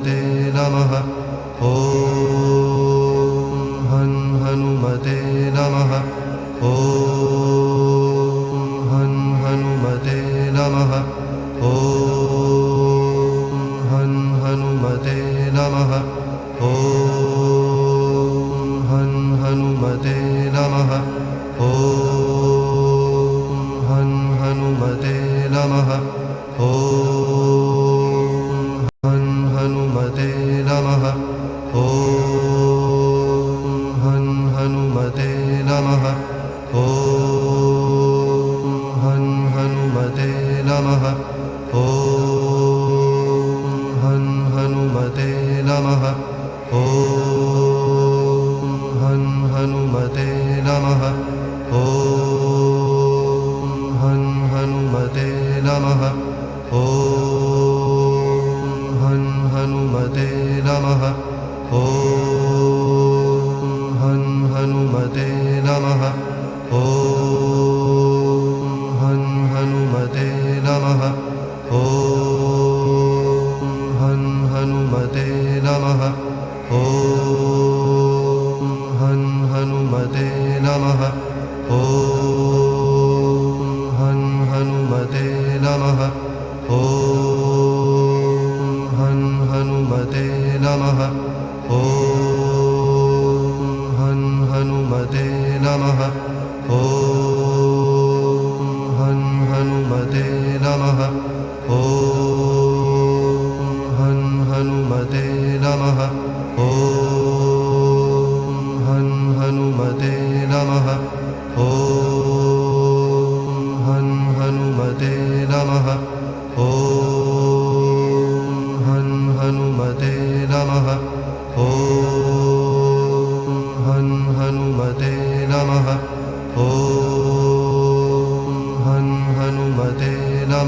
हनुमते नमः। ॐ हन् हनुमते नमः। ॐ हन् हनुमते नमः। ॐ हन् हनुमते नमः। ॐ हन् हनुमते नमः। ॐ हन् हनुमते नमः। ॐ हनुमते नमः। ॐ हन् हनुमते नमः। ॐ हन् हनुमते नमः। ॐ हन् हनुमते नमः। ॐ हन् हनुमते नमः। ॐ ओ हन् हनुमते नलः हो धन् हनुमते नलः न् हनुमते नलः न् हनुमते नलः हो हन् हनुमते नलः हं हनुमते नलः ॐ हन् हनुमते नमः। ॐ हन् हनुमते नमः। हन् हनुमते नमः। हन् हनुमते नमः। हं हनुमते नमः। ह